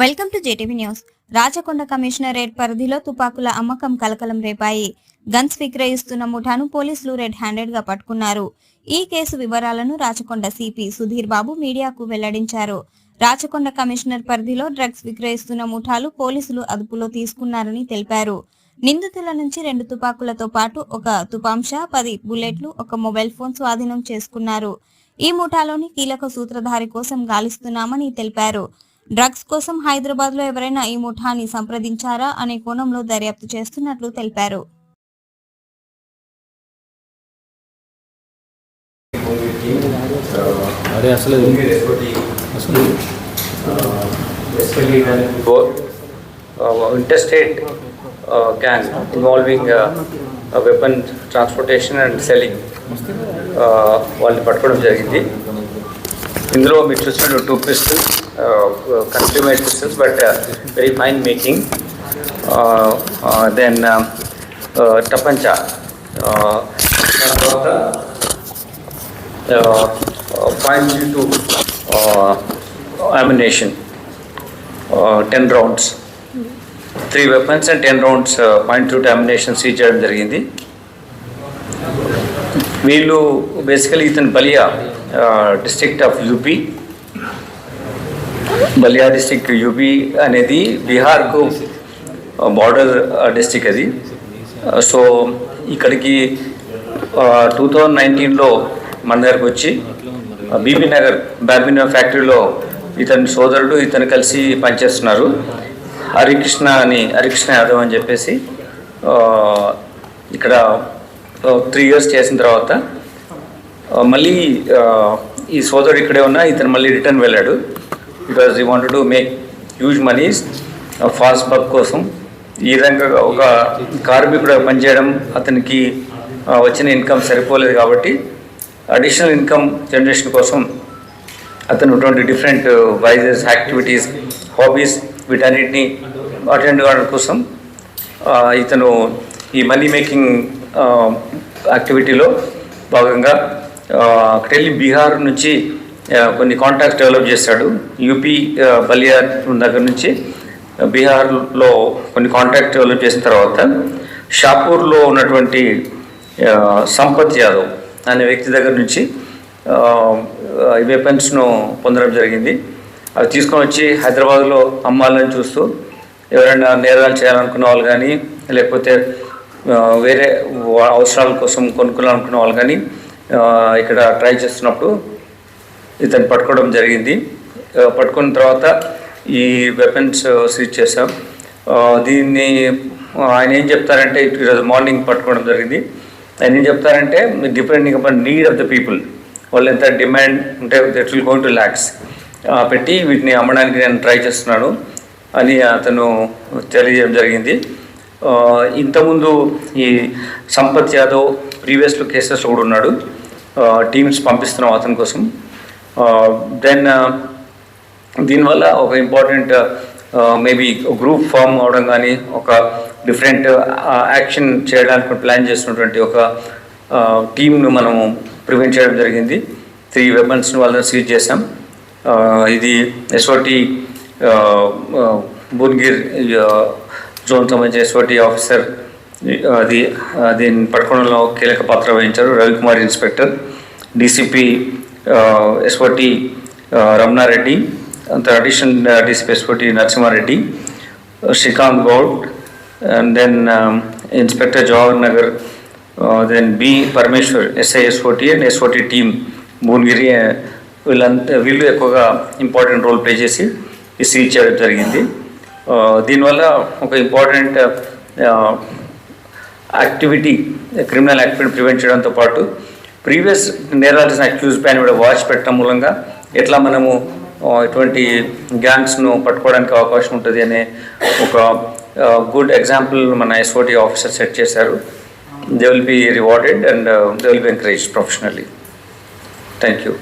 Welcome to JTV news. Rachakonda commissionerate పరిధిలో తుపాకుల అమ్మకం కలకలం రేపాయి. గన్స్ విక్రయిస్తున్న ముఠాను పోలీసులు రెడ్ హ్యాండెడ్గా పట్టుకున్నారు. ఈ కేసు వివరాలను రాచకొండ సిపి సుధీర్ బాబు మీడియాకు వెల్లడించారు. రాచకొండ కమిషనర్ పరిధిలో డ్రగ్స్ విక్రయిస్తున్న ముఠాలు పోలీసులు అదుపులో తీసుకున్నారని తెలిపారు. నిందితుల నుంచి రెండు తుపాకులతో పాటు ఒక తుపాంశ పది బుల్లెట్లు ఒక మొబైల్ ఫోన్ స్వాధీనం చేసుకున్నారు. ఈ ముఠాలోని కీలక సూత్రధారి కోసం గాలిస్తున్నామని తెలిపారు. డ్రగ్స్ కోసం హైదరాబాద్లో ఎవరైనా ఈ ముఠాని సంప్రదించారా అనే కోణంలో దర్యాప్తు చేస్తున్నట్లు తెలిపారు. అరే అసలు అసలు uh, uh, weapon transportation and selling uh, వాళ్ళని పట్టుకోవడం జరిగింది. ఇందులో మీరు చూసిన two pistols consumer pistols but very fine making then టపంచా తర్వాత point three two ammunition ten rounds three weapons and ten rounds point two ammunition seize చేయడం జరిగింది. వీళ్ళు బేసికలీ ఇతను Ballia. District of UP Ballia district UP అనేది బీహార్కు border district అది. So ఇక్కడికి two thousand నైన్టీన్లో మన దగ్గరకు వచ్చి బీబీ నగర్ బ్యాడ్మింటన్ ఫ్యాక్టరీలో ఇతని సోదరుడు ఇతను కలిసి పనిచేస్తున్నారు. హరికృష్ణ అని హరికృష్ణ యాదవ్ అని చెప్పేసి ఇక్కడ త్రీ ఇయర్స్ చేసిన తర్వాత మళ్ళీ ఈ సోదరుడు ఇక్కడే ఉన్నా ఇతను మళ్ళీ రిటర్న్ వెళ్ళాడు. Because he wanted to make huge moneys fast buck కోసం. ఈ విధంగా ఒక కార్మికుడు పనిచేయడం అతనికి వచ్చిన ఇన్కమ్ సరిపోలేదు కాబట్టి అడిషనల్ ఇన్కమ్ జనరేషన్ కోసం అతను అటువంటి డిఫరెంట్ వైజెస్ యాక్టివిటీస్ హాబీస్ వీటన్నిటిని అటెండ్ కావడం కోసం ఇతను ఈ మనీ మేకింగ్ యాక్టివిటీలో భాగంగా వెళ్ళి బీహార్ నుంచి కొన్ని కాంటాక్ట్స్ డెవలప్ చేశాడు యూపీ బలియార్ దగ్గర నుంచి బీహార్లో కొన్ని కాంటాక్ట్ డెవలప్ చేసిన తర్వాత షాపూర్లో ఉన్నటువంటి సంపత్ యాదవ్ అనే వ్యక్తి దగ్గర నుంచి వెపన్స్ను పొందడం జరిగింది. అవి తీసుకొని వచ్చి హైదరాబాద్లో అమ్మాలని చూస్తూ ఎవరైనా నేరాలు చేయాలనుకున్న వాళ్ళు కానీ లేకపోతే వేరే అవసరాల కోసం కొనుక్కోవాలనుకున్న వాళ్ళు కానీ ఇక్కడ ట్రై చేస్తున్నప్పుడు ఇతను పట్టుకోవడం జరిగింది. పట్టుకున్న తర్వాత ఈ వెపన్స్ సీజ్ చేసాం దీన్ని ఆయన ఏం చెప్తారంటే ఈరోజు మార్నింగ్ పట్టుకోవడం జరిగింది. ఆయన ఏం చెప్తారంటే depending upon need of the people వాళ్ళు ఎంత డిమాండ్ ఉంటే that will going to lakhs పెట్టి వీటిని అమ్మడానికి నేను ట్రై చేస్తున్నాను అని అతను తెలియజేయడం జరిగింది. ఇంతకుముందు ఈ సంపత్ యాదవ్ ప్రీవియస్లో కేసెస్ కూడా ఉన్నాడు. టీమ్స్ పంపిస్తున్నాం అతని కోసం. దెన్ దీనివల్ల ఒక ఇంపార్టెంట్ మేబీ గ్రూప్ ఫామ్ అవడం కానీ ఒక డిఫరెంట్ యాక్షన్ చేయడానికి ప్లాన్ చేసినటువంటి ఒక టీంను మనము ప్రివెంట్ చేయడం జరిగింది. త్రీ వెపన్స్ని వాళ్ళని సీజ్ చేసాం ఇది ఎస్ఓటి భువనగిర్ జోన్ సంబంధించిన ఎస్ఓటి ఆఫీసర్ అది దీని దీన్ని పట్టుకోవడంలో కీలక పాత్ర వహించారు Ravikumar inspector DCP SOT Ramanareddy అంత additional DCP SOT Narasimhareddy Srikanth Goud and then inspector Jawahar Nagar then B Parameshwar SI SOT and SOT team Bhuvanagiri వీళ్ళంతా వీళ్ళు ఎక్కువగా ఇంపార్టెంట్ రోల్ ప్లే చేసి ఈ సీజ్ చేయడం జరిగింది. దీనివల్ల ఒక important activity criminal activity prevent చేయడంతో పాటు ప్రీవియస్ నేరాలు చేసిన అక్యూజ్ పైన కూడా వాచ్ పెట్టడం మూలంగా ఎట్లా మనము ఇటువంటి గ్యాంగ్స్ను పట్టుకోవడానికి అవకాశం ఉంటుంది అనే ఒక గుడ్ ఎగ్జాంపుల్ మన ఎస్ఓటి ఆఫీసర్ సెట్ చేశారు. They will be rewarded and they will be encourage professionally thank you